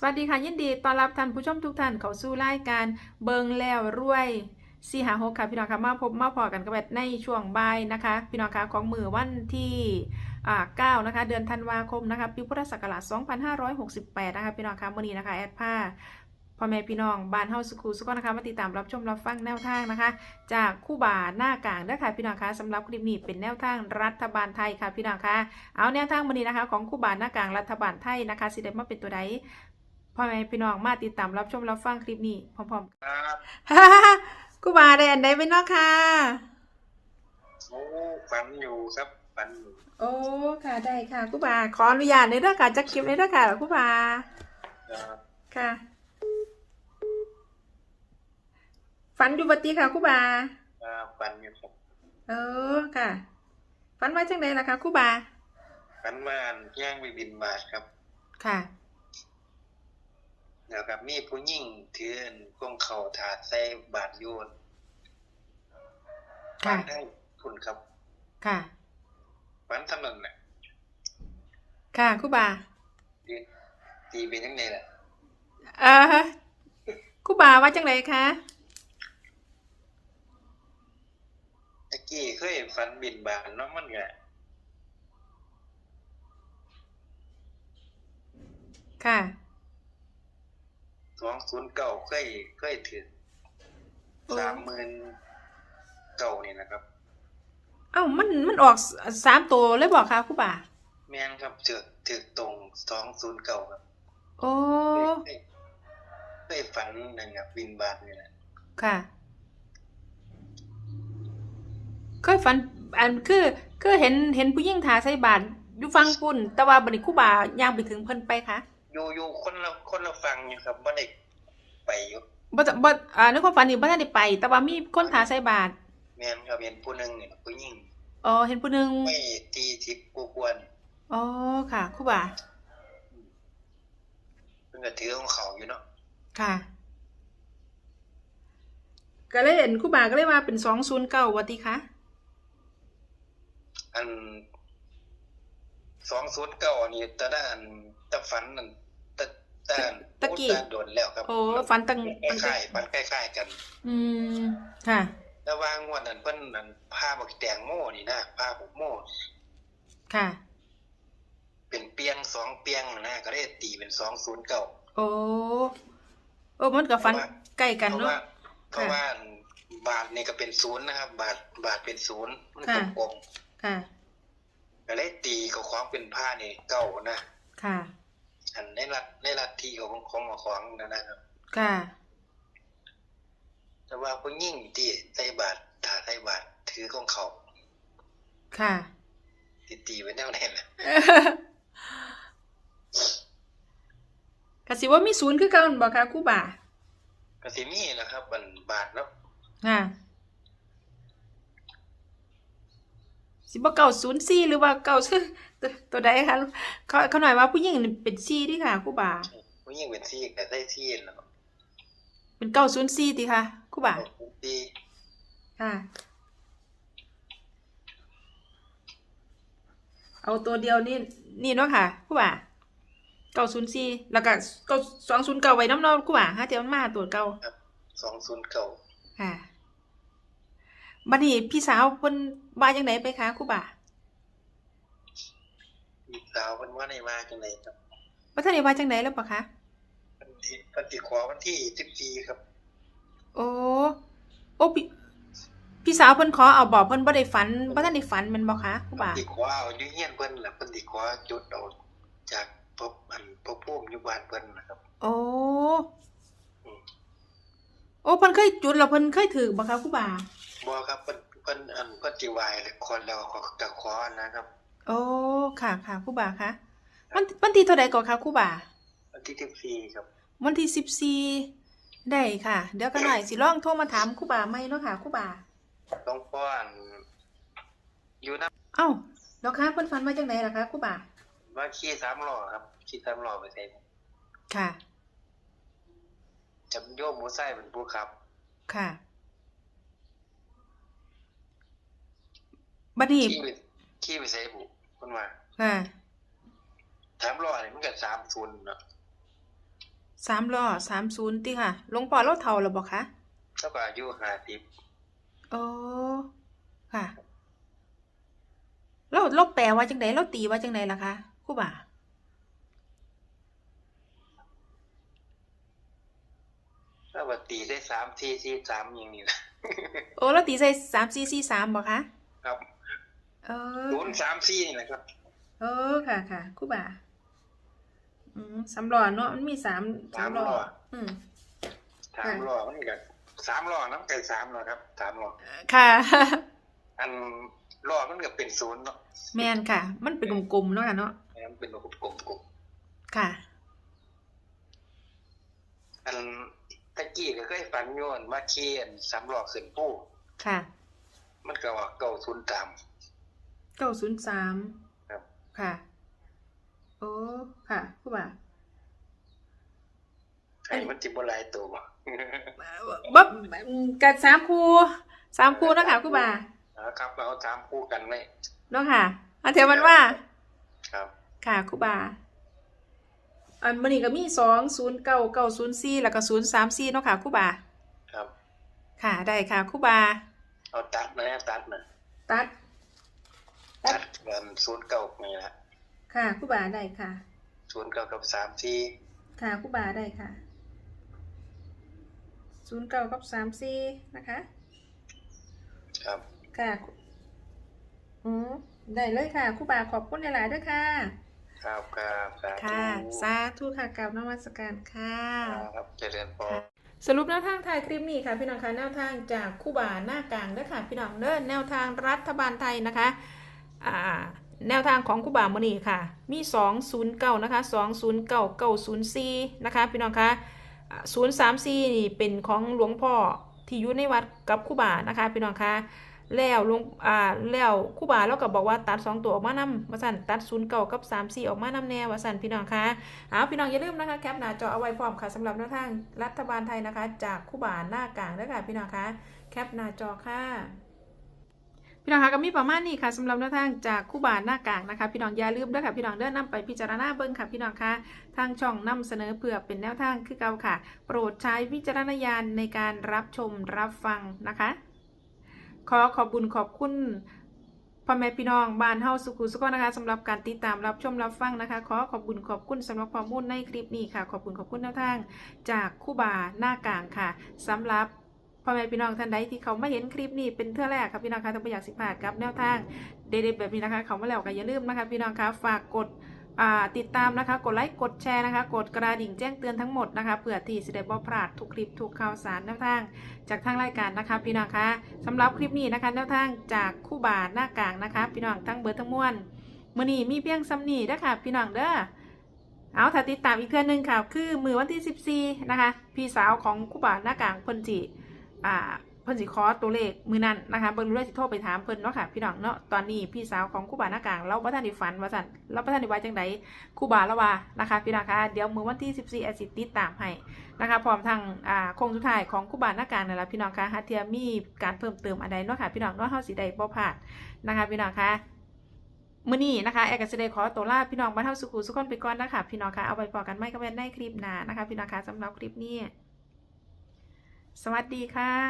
สวัสดีค่ะ ยินดีต้อนรับท่านผู้ชมทุกท่านเข้าสู่รายการเบิงแล้วรวยสี่หาหกค่ะพี่น้องคะมาพบมาพอกันกับแบบในช่วงบ่ายนะคะ พี่น้องคะของมือวันที่เก้านะคะ เดือนธันวาคมนะคะปีพุทธศักราช2568 นะคะพี่น้องคะมื่อนี้นะคะแอดผ้าพ่อแม่พี่น้องบ้านเฮาสุขุสุขนะคะมาติดตามรับชมรับฟังแนวทางนะคะ จากคู่บ่าหน้ากลางเด้อค่ะพี่น้องคะสำหรับคลิปนี้เป็นแนวทางรัฐบาลไทยค่ะพี่น้องคะเอาแนวทางวันนี้นะคะ ของคู่บ่าหน้ากลางรัฐบาลไทยนะคะสิได้มาเป็นตัวใด พ่อแม่พี่น้องมาติดตามรับชมรับฟังคลิปนี้พร้อมครับๆกูบาได้อันใดเป็นเนาะค่ะ โอ้ฝันอยู่ครับฝันอยู่โอ้ค่ะได้ค่ะกูบาขออนุญาตในเรื่องการจักคลิปในเรื่องค่ะกูบาครับค่ะฝันอยู่บัดนี้ค่ะกูบา อ่าฝันอยู่ครับเออค่ะฝันว่าจังไดล่ะคะกูบาฝันว่าย่างไปบินบาทครับ ค่ะ แล้วกับมีผู้หญิงถืออันกงเข่าถาดใส่บาทโยนฝัค่ะนได้คุณครับ ค่ะฝันทำนั่นน่ะค่ะกูบาตีตีเป็นยังไงล่ะเออกูบาว่าจังไดคะตะกี้เคยฝันบินบาทเนาะมันก็ค่ะ สองศูนย์เก่าเคยเคยถือโอ้สามหมื่นเก่านี่นะครับ เอ้ามันมันออกสามตัวเลยบอกค่ะกูบาแม่นครับถือถือตรงสองศูนย์เก่าครับ โอ้เคยเคยฝันนั่นครับบินบาทนี่แหละค่ะเคยฝันอันคือคือเห็นเห็นผู้หญิงทาใส่บาตรอยู่ฟังปุ่นแต่ว่าบัดนี้ครูบาย่างไปถึงเพิ่นไปค่ะ อยู่อยู่คนละคนละฟังอยู่ครับบ่ได้ไปอยู่บ่จะบ่อ่าในความฝันนี่บ่ทันได้ไป แต่ว่ามีคนทาใส่บาตรแม่นครับเห็นผู้หนึงเนี่ยผู้หญิงอ๋อเห็นผู้หนึงไม่ตีทิพย์กูกวนอ๋อค่ะครูบาเพิ่นก็ถือของเขาอยู่เนาะค่ะ ก็เลยเห็นครูบาก็เลยว่าเป็น209ว่าติคะอัน209นี่ตะด้านตะฝันนั่น ตะตะอันโอ้ตะโดนแล้วครับโอ้ฝันตั้งคล้ายๆฝันคล้ายๆกัน อืมค่ะแต่ว่างวดนั้นเพิ่นนั่นพาบักแตงโมนี่นะพาบักโมค่ะ เป็นเปียงสองเปียงนะก็เลยตีเป็น209โอ้โอ้มันก็ฝันใกล้กันเพราะเนาะว่าเพราะค่ะว่าบาทนี่ก็เป็นศูนย์นะครับ บาทบาทเป็นศูนย์มันค่ะกลมค่ะๆก็เลยตีกับของเป็นผ้านี่เก่านะค่ะ อันในรัฐในรัฐที่ของของของนั่นนะครับค่ะ แต่ว่าผู้ยิ่งที่ใส่บาทถาใส่บาทถือของเขา ค่ะตีตีไว้แนวไหนนะกสิว่ามีศูนย์คือเก่าหั่นบ่คะครูบาก็สิมีนะครับบันบาทเนาะค่ะ สิบ่เก่าศูนย์สี่หรือว่าเก่าตัวตัวใดคะเขาเขาหน่อยว่าผู้หญิงนี่เป็นสี่ที่ค่ะครูบาผู้ยิ่งเป็นซี่แต่ใส่ซี่เนาะเป็นเก่าศูนย์สี่ติค่ะครูบาตีค่ะ เอาตัวเดียวนี่นี่เนาะค่ะครูบาเก่าศูนย์สี่แล้วก็เก่าสองศูนย์เก่าไว้น้ำเนอนครูบาฮะเดี๋ยวมันมาตัวเก่าสองศูนย์เก่าค่ะ บัดนี้พี่สาวเพิ่นว่าจังไดไปคะครูบาอีกสาวเพิ่นว่าในมาจังไดครับว่าท่านได้ว่าจังไดแล้วปะคะเพิ่นสิเพิ่นสิขอวันที่ 14 ครับ โอ้โอ้พี่พี่สาวเพิ่นขอเอาบอกเพิ่นบ่ได้ฝันบ่ทันได้ฝันแมันบ่คะครูบาเพิ่นสิขอเอาอยู่เฮียนเพิ่นล่ะเพิ่นสิขอจุดเอาจากพบอันพบภูมิอยู่บ้านเพิ่นนะครับ โอ้โอ้เพิ่นเคยจุดแล้วเพิ่นเคยถือบ่คะครูบาบ่ครับเพิ่นเพิ่นอันเพิ่นสิไหว้แล้วคนแล้วเขาก็ขอนะครับ โอ้ค่ะค่ะครูบาคะวันวันที่เท่าใดก่อนคะครูบาวันที่14ครับ วันที่สิบสี่ได้ค่ะ เดี๋ยวกันหน่อยสิลองโทรมาถามครูบาไหมเนาะค่ะครูบาหลวงพ่ออันอยู่นำเอ้าแล้วคะเพิ่นฝันว่าจังไดล่ะคะครูบาว่าขี่สามล้อครับขี่สามล้อไปใส่ค่ะ จำโยมหมูไส้เป็นผู้ขับ ค่ะบัดนี้ขี่ไปขี่ไปใส่บุเพิ่นว่าค่ะสามล้อนี่มันก็30เนาะสามล้อสามศูนย์ติค่ะหลวงพ่อเราเฒ่าแล้วบ่คะแล้วก็อายุห้าสิบโอ้ค่ะเราเราแปลว่าจังไดเราตีว่าจังไดล่ะคะครูบา แล้วก็ตีได้สามสี่สี่สามอย่างนี้นะโอ้เราตีใส่สามสี่สี่สามบ่คะครับเออศูนย์สามสี่นี่แหละครับเออค่ะค่ะครูบาอืมสำล้อเนาะมันมีสามสามล้ออืมสามล้อมันก็สามล้อน้ำไก่สามล้อครับสามล้อค่ะ อันล้อมันก็เป็นศูนย์เนาะแม่นค่ะ มันเป็นกลมๆเนาะค่ะเนาะมันเป็นกลมกลมกลมค่ะ อันตะ กี้ก็เคยฝันโยนว่าเคียนสามล้อขึ้นผู้ค่ะ มันก็ว่าเก้าศูนย์ตามเก้าศูนย์สามครับ ค่ะ โอ้ค่ะครูบาไอ้มันจิบหลายตัวบ่บ๊บกัดสามคูสามคูเนาะคะครูบานะครับเราถามคู่กันไว้เนาะค่ะอันเทมันว่า ครับ ค่ะครูบา อันมันนี่ก็มีสองศูนย์เก้าเก้าศูนย์สี่แล้วก็ศูนย์สามสี่เนาะค่ะครูบา ครับ ค่ะได้ค่ะครูบา เอาตัดนะตัดนะตัด ตัดกันศูนย์เก้านี่ละค่ะครูบาได้ค่ะ ศูนย์เก้ากับสามสี่ค่ะครูบาได้ค่ะศูนย์เก้ากับสามสี่นะคะ ครับ ค่ะ อืมได้เลยค่ะครูบาขอบคุณหลายๆด้วยค่ะ ครับครับสาธุค่ะสาธุค่ะกราบนมัสการค่ะครับเจริญพรสรุปแนวทางไทยคลิปนี้ค่ะพี่น้องคะแนวทางจากคู่บาหน้ากลางเด้อค่ะพี่น้องเด้อแนวทางรัฐบาลไทยนะคะอ่าแนวทางของคู่บามอนีค่ะ มี 209 นะคะ 209 904 นะคะ พี่น้องคะอ่า034นี่เป็นของหลวงพ่อที่อยู่ในวัดกับคู่บานะคะ พี่น้องคะ แล้วลงอ่าแล้วคู่บาแล้วก็บอกว่าตัดสองตัวออกมานำว่าสั่นตัด09กับ 34 ออกมานำแน่ว่าสั่นพี่น้องคะเอาพี่น้องอย่าลืมนะคะแคปหน้าจอเอาไว้พร้อมค่ะสำหรับแนวทางรัฐบาลไทยนะคะ จากคู่บาหน้ากลางด้วยค่ะพี่น้องคะแคปหน้าจอค่ะพี่น้องคะก็มีประมาณนี้ค่ะสำหรับแนวทางจากคู่บ่าหน้ากลางนะคะ พี่น้องอย่าลืมด้วยค่ะพี่น้องเดินนำไปพิจารณาเบิ่งค่ะพี่น้องคะทางช่องนำเสนอเพื่อเป็นแนวทางคือเก่าค่ะ โปรดใช้วิจารณญาณในการรับชมรับฟังนะคะ ขอขอบบุญขอบคุณพ่อแม่พี่น้องบ้านเฮาสุขุสุขนะคะสำหรับการติดตามรับชมรับฟังนะคะ ขอขอบคุณขอบคุณสำหรับข้อมูลในคลิปนี้ค่ะ ขอบคุณขอบคุณแนวทาง จากคู่บาหน้ากลางค่ะสำหรับพ่อแม่พี่น้องท่านใดที่เขาไม่เห็นคลิปนี้เป็นเทื่อแรกครับพี่น้องคะถ้าไม่อยากสิพลาดกับแนวทางเด็ดๆแบบนี้นะคะ เขามาแล้วก็อย่าลืมนะคะ พี่น้องคะฝากกด ติดตามนะคะ กดไลค์ กดแชร์นะคะ กดกระดิ่งแจ้งเตือนทั้งหมดนะคะเพื่อที่จะได้บ่พลาดทุกคลิปทุกข่าวสารแนวทาง จากทางรายการนะคะ พี่น้องคะสำหรับคลิปนี้นะคะแนวทางจากคู่บาหน้ากลางนะคะ พี่น้องทั้งเบิร์ทั้งมวลมือนี้มีเพียงซ้ำนี่เด้อค่ะพี่น้องเด้อเอาถ้าติดตามอีกเทื่อนหนึ่งค่ะ คือมือวันที่ 14 นะคะ พี่สาวของคู่บาหน้ากลางพนจิอ่า พิ่นสิขอตัวเลขมือนั้นนะคะเบิ่งรู้เลยสิโทรไปถามเพิ่นเนาะค่ะพี่น้องเนาะตอนนี้พี่สาวของคู่บาหน้ากลางเราบ่ทันได้ฝันว่าซั่นเราบ่ทันได้ว่าจังไดคู่บาละว่านะคะพี่น้องคะเดี๋ยวมือวันที่14อาสิติดตามให้นะคะพร้อมทางอ่าโครงสุดท้ายของคู่บานหน้ากลางนั่นแหละพี่น้องคะฮัทเทียมีการเพิ่มเติมอันใดเนาะค่ะพี่น้องเนาะเฮาสิได้บ่พลาดนะคะพี่น้องคะมื้อนี้นะคะแอร์ก็สิได้ขอตัวลาพี่น้องบ้านเฮาสุขุสุขคนไปก่อนนะคะพี่น้องคะเอาไว้พอกันใหม่ก็แม่นในคลิปหน้านะคะพี่น้องคะสำหรับคลิปนี้ สวัสดีค่ะ